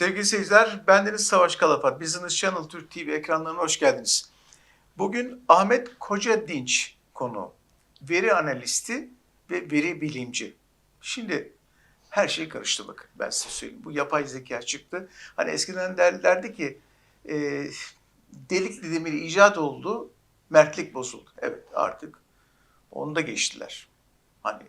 Sevgili seyirciler, bendeniz Savaş Kalafat. Business Channel Türk TV ekranlarına hoş geldiniz. Bugün Ahmet Koca Dinç konu. Veri analisti ve veri bilimci. Şimdi her şey karıştı bakın ben size söyleyeyim. Bu yapay zeka çıktı. Hani eskiden derlerdi ki e, delikli demir icat oldu, mertlik bozuldu. Evet artık onu da geçtiler. Hani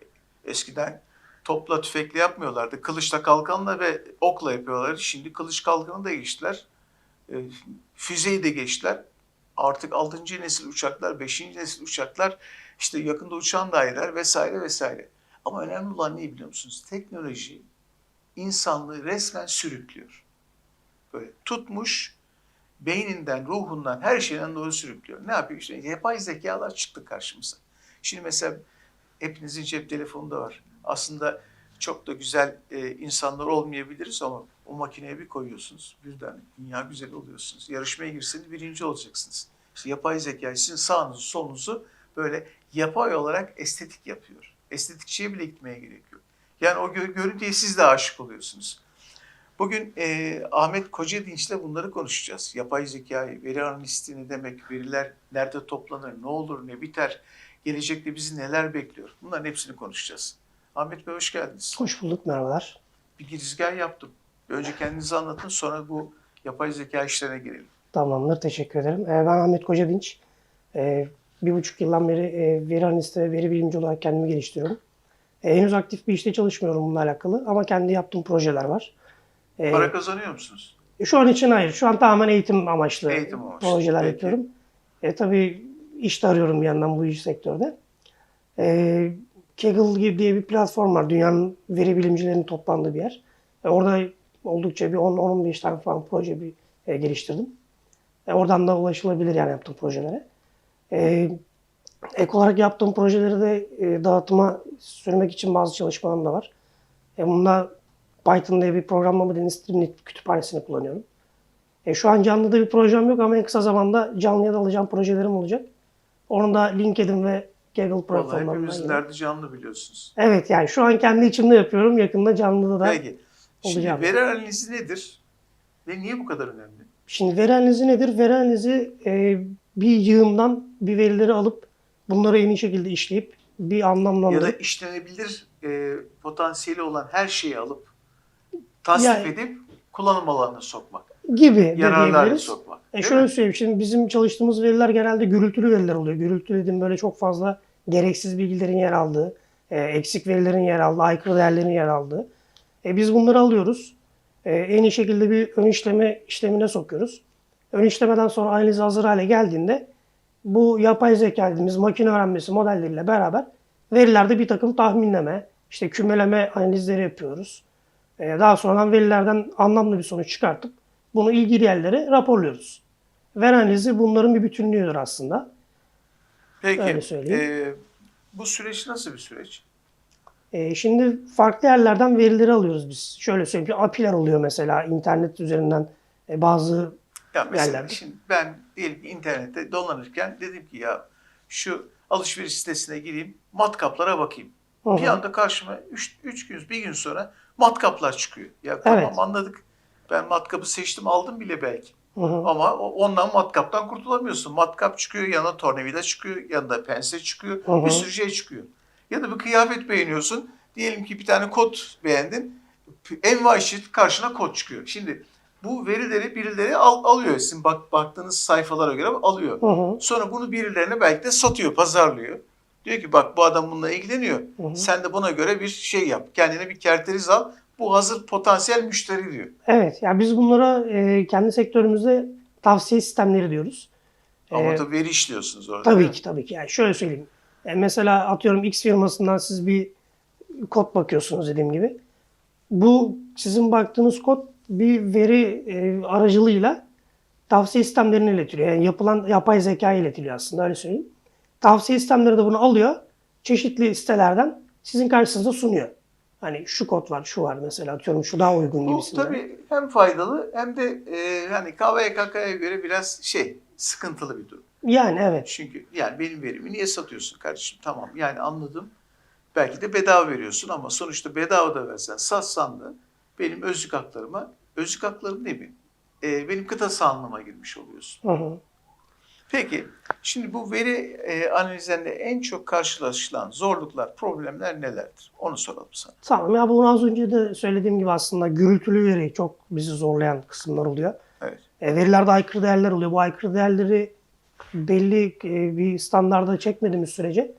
eskiden topla tüfekle yapmıyorlardı. Kılıçla kalkanla ve okla yapıyorlardı. Şimdi kılıç kalkanı da geçtiler. E, füzeyi de geçtiler. Artık 6. nesil uçaklar, 5. nesil uçaklar, işte yakında uçan daireler vesaire vesaire. Ama önemli olan ne biliyor musunuz? Teknoloji insanlığı resmen sürüklüyor. Böyle tutmuş, beyninden, ruhundan, her şeyden doğru sürüklüyor. Ne yapıyor? İşte yapay zekalar çıktı karşımıza. Şimdi mesela hepinizin cep telefonunda var. Aslında çok da güzel e, insanlar olmayabiliriz ama o makineye bir koyuyorsunuz. Birden dünya güzel oluyorsunuz. Yarışmaya girseniz birinci olacaksınız. İşte yapay zeka sizin sağınızı solunuzu böyle yapay olarak estetik yapıyor. Estetikçiye bile gitmeye gerek yok. Yani o gö- görüntüye siz de aşık oluyorsunuz. Bugün e, Ahmet Kocadinç'le bunları konuşacağız. Yapay zekayı, veri analisti ne demek, veriler nerede toplanır, ne olur, ne biter, gelecekte bizi neler bekliyor. Bunların hepsini konuşacağız. Ahmet Bey hoş geldiniz. Hoş bulduk, merhabalar. Bir girizgah yaptım. Önce kendinizi anlatın sonra bu yapay zeka işlerine girelim. Tamamdır, teşekkür ederim. Ee, Ben Ahmet Kocadinç. Ee, Bir buçuk yıldan beri e, veri analisti ve veri bilimci olarak kendimi geliştiriyorum. Ee, Henüz aktif bir işte çalışmıyorum bununla alakalı ama kendi yaptığım projeler var. Para kazanıyor musunuz? Şu an için hayır. Şu an tamamen eğitim amaçlı, Eğitim amaçlı, projeler peki. yapıyorum. E, tabii iş de arıyorum bir yandan bu iş sektörde. E, Kaggle gibi diye bir platform var. Dünyanın veri bilimcilerinin toplandığı bir yer. E, orada oldukça bir 10-15 tane falan proje bir e, geliştirdim. E, oradan da ulaşılabilir yani yaptığım projelere. E, ek olarak yaptığım projeleri de e, dağıtıma sürmek için bazı çalışmalarım da var. E, bunda Python diye bir programlama dilini Streamlit kütüphanesini kullanıyorum. E, şu an canlıda bir projem yok ama en kısa zamanda canlıya da alacağım projelerim olacak. Onu da LinkedIn ve Google Vallahi platformlarından. hepimizin derdi canlı biliyorsunuz. Evet yani şu an kendi içimde yapıyorum. Yakında canlıda da. Peki. Şimdi olacağım. veri analizi nedir? Ve niye bu kadar önemli? Şimdi veri analizi nedir? Veri analizi e, bir yığımdan bir verileri alıp bunları en iyi şekilde işleyip bir Ya da anlamlandırıp işlenebilir e, potansiyeli olan her şeyi alıp tasnif Yani- edip kullanım alanına sokmak. Gibi diyebiliriz. sokmak. E şöyle mi? söyleyeyim. Şimdi bizim çalıştığımız veriler genelde gürültülü veriler oluyor. Gürültülü dediğim böyle çok fazla gereksiz bilgilerin yer aldığı, e, eksik verilerin yer aldığı, aykırı değerlerin yer aldığı. E, biz bunları alıyoruz. E, en iyi şekilde bir ön işleme işlemine sokuyoruz. Ön işlemeden sonra analize hazır hale geldiğinde bu yapay zeka dediğimiz makine öğrenmesi modelleriyle beraber verilerde bir takım tahminleme, işte kümeleme analizleri yapıyoruz. E, daha sonra verilerden anlamlı bir sonuç çıkartıp bunu ilgili yerlere raporluyoruz. Veri analizi bunların bir bütünlüğüdür aslında. Peki. öyle söyleyeyim. e, bu süreç nasıl bir süreç? E, şimdi farklı yerlerden verileri alıyoruz biz. Şöyle söyleyeyim ki API'ler oluyor mesela internet üzerinden e, bazı Ya mesela Yerlerde. şimdi ben diyelim ki internette dolanırken dedim ki ya şu alışveriş sitesine gireyim, matkaplara bakayım. Hı Bir anda karşıma 3 gün, bir gün sonra matkaplar çıkıyor. Ya tamam Evet. anladık. Ben matkapı seçtim aldım bile belki. Hı hı. Ama ondan matkaptan kurtulamıyorsun. Matkap çıkıyor, yanına tornavida çıkıyor, yanında pense çıkıyor, Hı hı. bir sürü şey çıkıyor. Ya da bir kıyafet beğeniyorsun. Diyelim ki bir tane kot beğendin. Envai çeşit karşına kot çıkıyor. Şimdi bu verileri birileri al, alıyor. Sizin bak, baktığınız sayfalara göre alıyor. Hı hı. Sonra bunu birilerine belki de satıyor, pazarlıyor. Diyor ki bak bu adam bununla ilgileniyor. Hı hı. Sen de buna göre bir şey yap. Kendine bir kerteriz al. Bu hazır potansiyel müşteri diyor. Evet, yani biz bunlara e, kendi sektörümüzde tavsiye sistemleri diyoruz. Ama E, tabii veri işliyorsunuz orada. Tabii ki tabii ki. Yani şöyle söyleyeyim. E, mesela atıyorum X firmasından siz bir kod bakıyorsunuz dediğim gibi. Bu sizin baktığınız kod bir veri e, aracılığıyla tavsiye sistemlerine iletiliyor. Yani yapılan yapay zekaya iletiliyor aslında öyle söyleyeyim. Tavsiye sistemleri de bunu alıyor. Çeşitli sitelerden sizin karşınıza sunuyor. Hani şu kod var, şu var mesela atıyorum şu daha uygun Bu gibisinden. tabii hem faydalı hem de e, hani KVKK'ya göre biraz şey sıkıntılı bir durum. Yani evet. Çünkü yani benim verimi niye satıyorsun kardeşim? Tamam yani anladım. Belki de bedava veriyorsun ama sonuçta bedava da versen satsan da benim özlük haklarıma özlük hakların değil mi? Ee, benim kıta sahanlığıma girmiş oluyorsun. Hı hı. Peki, şimdi bu veri e, analizlerinde en çok karşılaşılan zorluklar, problemler nelerdir? Onu soralım sana. Tamam ya bunu az önce de söylediğim gibi aslında gürültülü veri çok bizi zorlayan kısımlar oluyor. Evet. E, verilerde aykırı değerler oluyor. Bu aykırı değerleri belli e, bir standarda çekmediğimiz sürece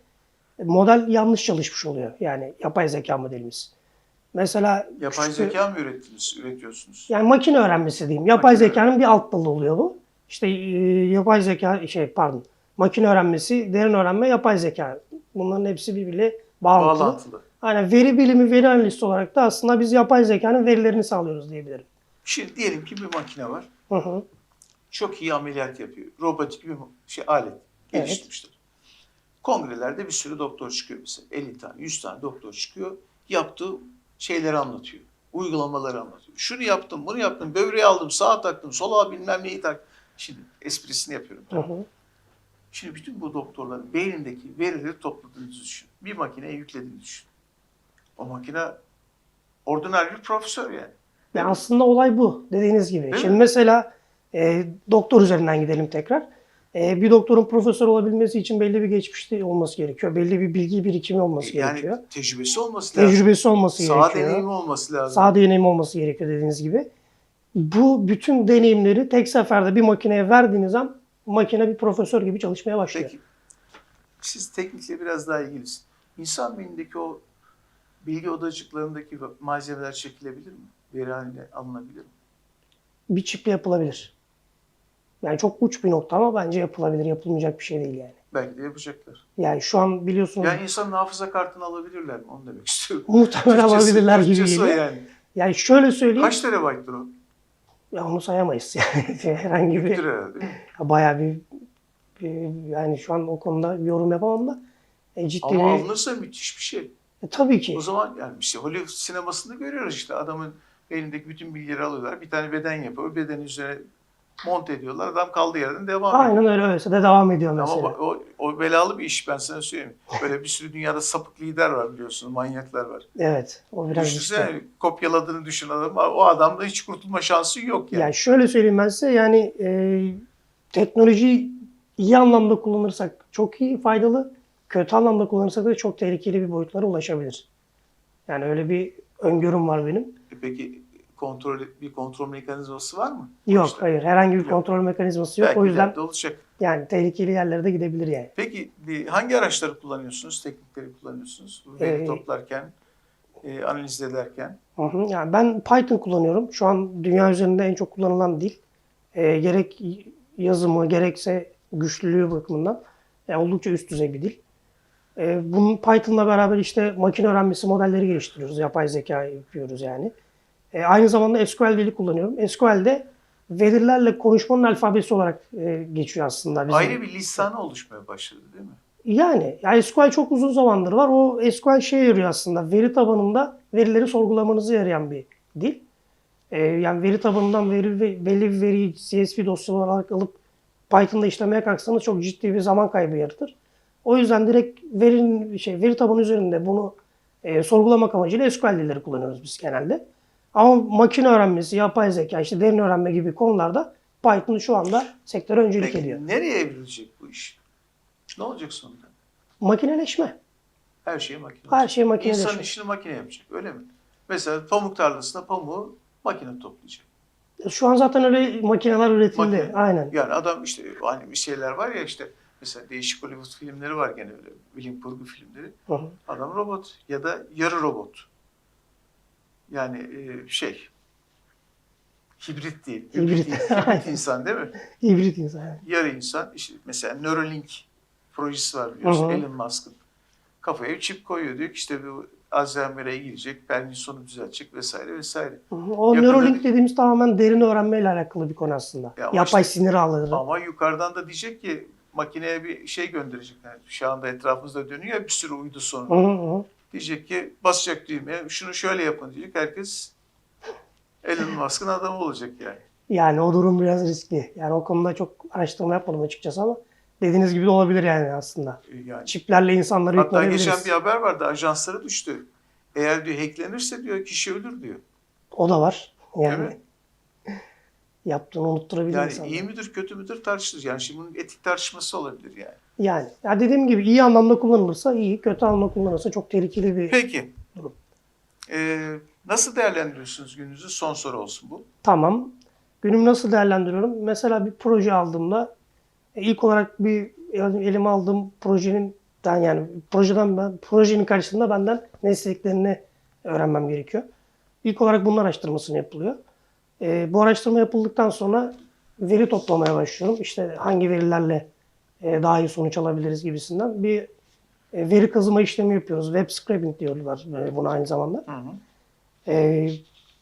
e, model yanlış çalışmış oluyor. Yani yapay zeka modelimiz. Mesela Yapay küçük- zeka mı ürettiniz, üretiyorsunuz? yani makine öğrenmesi diyeyim. Yapay Makine zekanın bir alt dalı oluyor bu. İşte yapay zeka şey pardon. Makine öğrenmesi, derin öğrenme, yapay zeka. Bunların hepsi birbiriyle bağlantılı. Bağlantılı. Aynen veri bilimi, veri analisti olarak da aslında biz yapay zekanın verilerini sağlıyoruz diyebilirim. Şimdi diyelim ki bir makine var. Hı hı. Çok iyi ameliyat yapıyor. Robotik bir şey alet Evet. geliştirmişler. Kongrelerde bir sürü doktor çıkıyor mesela. 50 tane, 100 tane doktor çıkıyor. Yaptığı şeyleri anlatıyor. Uygulamaları anlatıyor. Şunu yaptım, bunu yaptım, böbreği aldım, sağa taktım, sola bilmem neyi taktım. Şimdi esprisini yapıyorum. Hı hı. Şimdi bütün bu doktorların beynindeki verileri topladığınızı düşün. Bir makineye yüklediğini düşün. O makine ordinary bir profesör yani. Yani aslında olay bu dediğiniz gibi. Değil Şimdi mi? mesela e, doktor üzerinden gidelim tekrar. E, bir doktorun profesör olabilmesi için belli bir geçmişte olması gerekiyor. Belli bir bilgi birikimi olması yani gerekiyor. tecrübesi olması lazım. Tecrübesi olması Sağ gerekiyor. deneyimi olması lazım. Sağ deneyimi olması gerekiyor dediğiniz gibi. Bu bütün deneyimleri tek seferde bir makineye verdiğiniz an makine bir profesör gibi çalışmaya başlıyor. Peki siz teknikle biraz daha ilgilisiniz. İnsan beynindeki o bilgi odacıklarındaki malzemeler çekilebilir mi? Veri haline alınabilir mi? Bir çiple yapılabilir. Yani çok uç bir nokta ama bence yapılabilir. Yapılmayacak bir şey değil yani. Belki de yapacaklar. Yani şu an biliyorsunuz Yani insanın hafıza kartını alabilirler mi? Onu demek istiyorum. muhtemelen Türkçesi- alabilirler gibi Türkçesi geliyor. yani. Yani şöyle söyleyeyim. Kaç terabayttır o? Ya onu sayamayız yani. Herhangi bir bayağı bir, bir- yani şu an o konuda yorum yapamam da e, ciddi Ama bir alınırsa müthiş bir şey. E, tabii ki. O zaman yani işte Hollywood sinemasında görüyoruz işte adamın elindeki bütün bilgileri alıyorlar. Bir tane beden yapıyor. O bedenin üzerine monte ediyorlar. Adam kaldığı yerden devam ediyor. Aynen öyle öyleyse de devam ediyor mesela. Ama o, o belalı bir iş ben sana söyleyeyim. Böyle bir sürü dünyada sapık lider var biliyorsun. Manyaklar var. Evet. O biraz Düşünsene işte. kopyaladığını düşün adam. O adamda hiç kurtulma şansı yok yani. Yani şöyle söyleyeyim ben size yani e, teknolojiyi iyi anlamda kullanırsak çok iyi faydalı. Kötü anlamda kullanırsak da çok tehlikeli bir boyutlara ulaşabilir. Yani öyle bir öngörüm var benim. E Peki kontrol bir kontrol mekanizması var mı? Yok işte. hayır herhangi bir Yok. kontrol mekanizması yok. Belki o yüzden ileride olacak. yani tehlikeli yerlere de gidebilir yani. Peki hangi araçları kullanıyorsunuz? Teknikleri kullanıyorsunuz? Veri Ee, toplarken, e, analiz ederken. Hı hı. Yani ben Python kullanıyorum. Şu an dünya üzerinde en çok kullanılan dil. Ee, gerek yazımı gerekse güçlülüğü bakımından yani oldukça üst düzey bir dil. Ee, bunun Python'la beraber işte makine öğrenmesi modelleri geliştiriyoruz. Yapay zeka yapıyoruz yani. Ee, aynı zamanda SQL dili kullanıyorum. SQL'de verilerle konuşmanın alfabesi olarak e, geçiyor aslında. Bizim. Ayrı bir lisanı oluşmaya başladı değil mi? Yani, yani SQL çok uzun zamandır var. O SQL şeye yarıyor aslında. Veri tabanında verileri sorgulamanızı yarayan bir dil. Ee, yani veri tabanından veri ve belli bir veriyi CSV dosya olarak alıp Python'da işlemeye kalksanız çok ciddi bir zaman kaybı yaratır. O yüzden direkt verinin şey veri tabanı üzerinde bunu e, sorgulamak amacıyla SQL dilleri kullanıyoruz biz genelde. Ama makine öğrenmesi, yapay zeka, işte derin öğrenme gibi konularda Python şu anda sektöre öncülük Peki ediyor. nereye evrilecek bu iş? Ne olacak sonunda? Makineleşme. Her şey makine. Her şey makineleşme. İnsan işini makine yapacak öyle mi? Mesela pamuk tarlasında pamuğu makine toplayacak. Şu an zaten öyle makineler üretildi. Makine. Aynen. Yani adam işte hani bir şeyler var ya işte mesela değişik Hollywood filmleri var gene öyle bilim kurgu filmleri. Hı hı. Adam robot ya da yarı robot. Yani e, şey hibrit değil. Hibrit. Hibrit, değil, hibrit insan değil mi? Hibrit insan. yani. Yarı insan. işte mesela Neuralink projesi var biliyorsun Hı hı. Elon Musk'ın. Kafaya çip koyuyor diyor ki işte bu Alzheimer'e girecek, Parkinson'u düzeltecek vesaire vesaire. Hı hı. O Yakında Neuralink bir- dediğimiz tamamen derin öğrenmeyle alakalı bir konu aslında. Ya Yapay işte- sinir ağları. Ama yukarıdan da diyecek ki makineye bir şey gönderecek. Yani şu anda etrafımızda dönüyor bir sürü uydu sonu. hı hı. Diyecek ki basacak düğmeye şunu şöyle yapın diyecek. Herkes Elon Musk'ın adamı olacak yani. Yani o durum biraz riskli. Yani o konuda çok araştırma yapmadım açıkçası ama dediğiniz gibi de olabilir yani aslında. E, Yani Çiplerle insanları Hatta geçen bir haber vardı ajanslara düştü. Eğer diyor hacklenirse diyor kişi ölür diyor. O da var. Yani yaptığını unutturabilir Yani insanlara. iyi midir kötü müdür tartışılır. Yani şimdi bunun etik tartışması olabilir yani. Yani ya dediğim gibi iyi anlamda kullanılırsa iyi, kötü anlamda kullanılırsa çok tehlikeli bir Peki. Durum. Ee, nasıl değerlendiriyorsunuz gününüzü? Son soru olsun bu. Tamam. Günümü nasıl değerlendiriyorum? Mesela bir proje aldığımda e, ilk olarak bir elime aldığım projenin ben yani projeden ben projenin karşısında benden ne istediklerini öğrenmem gerekiyor. İlk olarak bunun araştırmasını yapılıyor. E, bu araştırma yapıldıktan sonra veri toplamaya başlıyorum. İşte hangi verilerle daha iyi sonuç alabiliriz gibisinden bir e, veri kazıma işlemi yapıyoruz. Web scraping diyorlar e, buna aynı zamanda. Hı hı.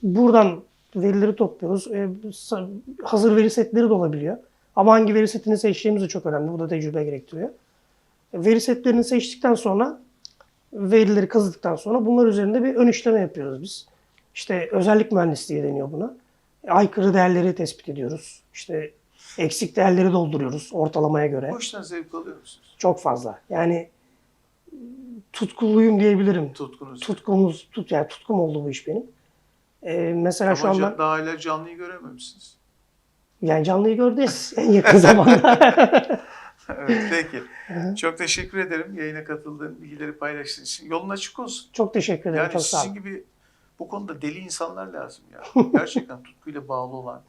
Buradan verileri topluyoruz. Hazır veri setleri de olabiliyor. Ama hangi veri setini seçtiğimiz de çok önemli. Bu da tecrübe gerektiriyor. E, Veri setlerini seçtikten sonra verileri kazıdıktan sonra bunlar üzerinde bir ön işleme yapıyoruz biz. İşte özellik mühendisliği deniyor buna. E, Aykırı değerleri tespit ediyoruz. İşte eksik değerleri dolduruyoruz ortalamaya göre. Bu işten zevk alıyor musunuz? Çok fazla. Yani tutkuluyum diyebilirim Tutkunuz. tutkumuz tut yani tutkum oldu bu iş benim. Ee, mesela şu Ama anda ca- daha hala canlıyı görememişsiniz. yani canlıyı gördünüz en yakın zamanda. evet, peki. Çok teşekkür ederim yayına katıldığın, bilgileri paylaştığın için. Yolun açık olsun. çok teşekkür ederim. Yani çok sağ sizin olun. gibi bu konuda deli insanlar lazım ya. Gerçekten tutkuyla bağlı olan.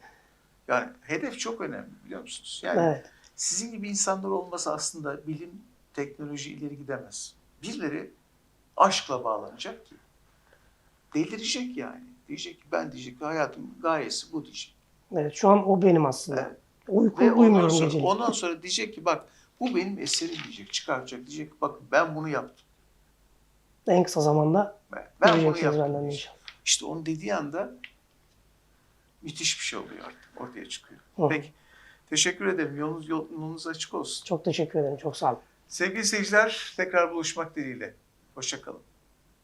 Yani hedef çok önemli biliyor musunuz? Yani Evet. sizin gibi insanlar olması aslında bilim, teknoloji ileri gidemez. Birileri aşkla bağlanacak ki delirecek yani. Diyecek ki ben diyecek ki hayatımın gayesi bu diyecek. evet. Şu an o benim aslında. Evet. Uyku Ve ondan uyumuyorum sonra, geceleri. ondan sonra diyecek ki bak bu benim eserim diyecek. Çıkaracak diyecek ki bak ben bunu yaptım. En kısa zamanda Ben, ben bunu yaptım. benden diyecek. inşallah. İşte onu dediği anda müthiş bir şey oluyor artık. Ortaya çıkıyor. Hı. Peki. Teşekkür ederim. Yolunuz, yolunuz açık olsun. Çok teşekkür ederim. Çok sağ olun. Sevgili seyirciler tekrar buluşmak dileğiyle. Hoşçakalın.